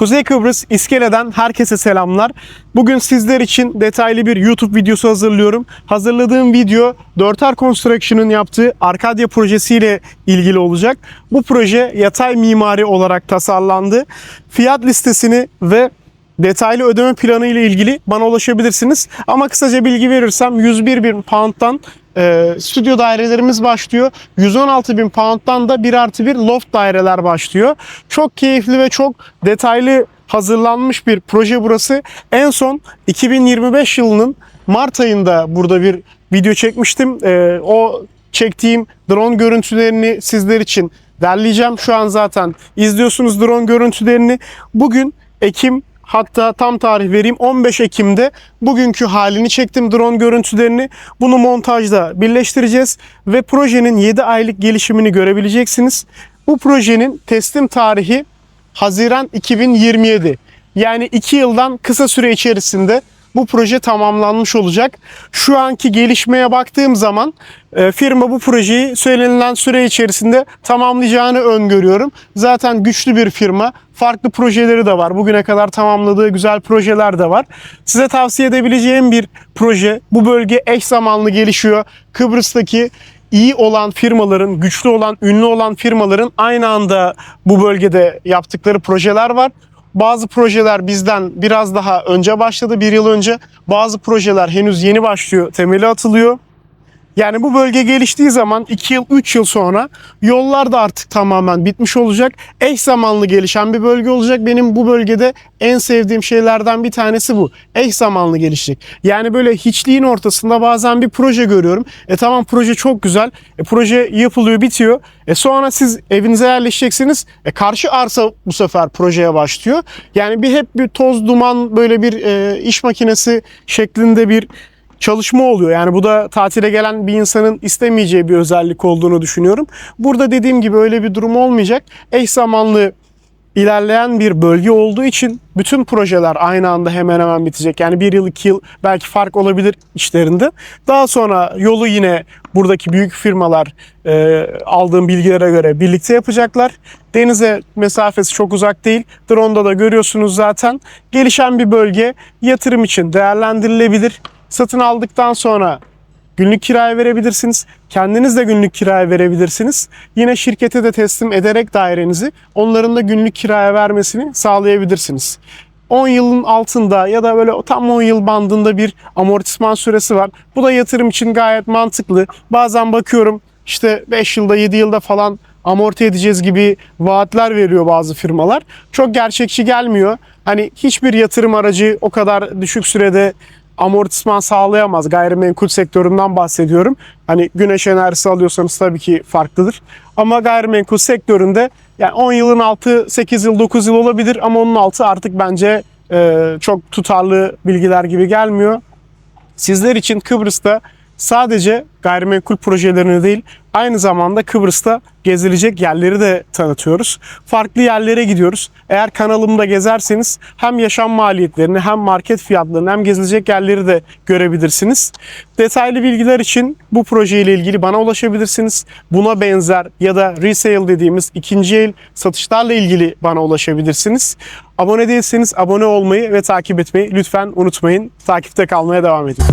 Kuzey Kıbrıs İskele'den herkese selamlar. Bugün sizler için detaylı bir YouTube videosu hazırlıyorum. Hazırladığım video 4R Construction'ın yaptığı Arkadia projesiyle ilgili olacak. Bu proje yatay mimari olarak tasarlandı. Fiyat listesini ve detaylı ödeme planı ile ilgili bana ulaşabilirsiniz. Ama kısaca bilgi verirsem 101 bin pound'dan e, stüdyo dairelerimiz başlıyor. 116 bin pound'dan da 1 artı 1 loft daireler başlıyor. Çok keyifli ve çok detaylı hazırlanmış bir proje burası. En son 2025 yılının Mart ayında burada bir video çekmiştim. E, o çektiğim drone görüntülerini sizler için derleyeceğim. Şu an zaten izliyorsunuz drone görüntülerini. Bugün Ekim Hatta tam tarih vereyim 15 Ekim'de bugünkü halini çektim drone görüntülerini. Bunu montajda birleştireceğiz ve projenin 7 aylık gelişimini görebileceksiniz. Bu projenin teslim tarihi Haziran 2027. Yani 2 yıldan kısa süre içerisinde bu proje tamamlanmış olacak. Şu anki gelişmeye baktığım zaman e, firma bu projeyi söylenilen süre içerisinde tamamlayacağını öngörüyorum. Zaten güçlü bir firma. Farklı projeleri de var. Bugüne kadar tamamladığı güzel projeler de var. Size tavsiye edebileceğim bir proje. Bu bölge eş zamanlı gelişiyor. Kıbrıs'taki iyi olan firmaların, güçlü olan, ünlü olan firmaların aynı anda bu bölgede yaptıkları projeler var. Bazı projeler bizden biraz daha önce başladı, bir yıl önce. Bazı projeler henüz yeni başlıyor, temeli atılıyor. Yani bu bölge geliştiği zaman 2 yıl 3 yıl sonra yollar da artık tamamen bitmiş olacak. Eş zamanlı gelişen bir bölge olacak. Benim bu bölgede en sevdiğim şeylerden bir tanesi bu. Eş zamanlı gelişecek. Yani böyle hiçliğin ortasında bazen bir proje görüyorum. E tamam proje çok güzel. E proje yapılıyor, bitiyor. E sonra siz evinize yerleşeceksiniz. E karşı arsa bu sefer projeye başlıyor. Yani bir hep bir toz duman böyle bir e, iş makinesi şeklinde bir çalışma oluyor. Yani bu da tatile gelen bir insanın istemeyeceği bir özellik olduğunu düşünüyorum. Burada dediğim gibi öyle bir durum olmayacak. Eş zamanlı ilerleyen bir bölge olduğu için bütün projeler aynı anda hemen hemen bitecek. Yani bir yıl iki yıl belki fark olabilir işlerinde. Daha sonra yolu yine buradaki büyük firmalar e, aldığım bilgilere göre birlikte yapacaklar. Denize mesafesi çok uzak değil. Drone'da da görüyorsunuz zaten. Gelişen bir bölge yatırım için değerlendirilebilir. Satın aldıktan sonra günlük kiraya verebilirsiniz. Kendiniz de günlük kiraya verebilirsiniz. Yine şirkete de teslim ederek dairenizi onların da günlük kiraya vermesini sağlayabilirsiniz. 10 yılın altında ya da böyle tam 10 yıl bandında bir amortisman süresi var. Bu da yatırım için gayet mantıklı. Bazen bakıyorum işte 5 yılda 7 yılda falan amorti edeceğiz gibi vaatler veriyor bazı firmalar. Çok gerçekçi gelmiyor. Hani hiçbir yatırım aracı o kadar düşük sürede amortisman sağlayamaz. Gayrimenkul sektöründen bahsediyorum. Hani güneş enerjisi alıyorsanız tabii ki farklıdır. Ama gayrimenkul sektöründe yani 10 yılın altı 8 yıl 9 yıl olabilir ama onun altı artık bence e, çok tutarlı bilgiler gibi gelmiyor. Sizler için Kıbrıs'ta sadece gayrimenkul projelerini değil aynı zamanda Kıbrıs'ta gezilecek yerleri de tanıtıyoruz. Farklı yerlere gidiyoruz. Eğer kanalımda gezerseniz hem yaşam maliyetlerini hem market fiyatlarını hem gezilecek yerleri de görebilirsiniz. Detaylı bilgiler için bu proje ile ilgili bana ulaşabilirsiniz. Buna benzer ya da resale dediğimiz ikinci el satışlarla ilgili bana ulaşabilirsiniz. Abone değilseniz abone olmayı ve takip etmeyi lütfen unutmayın. Takipte kalmaya devam edin.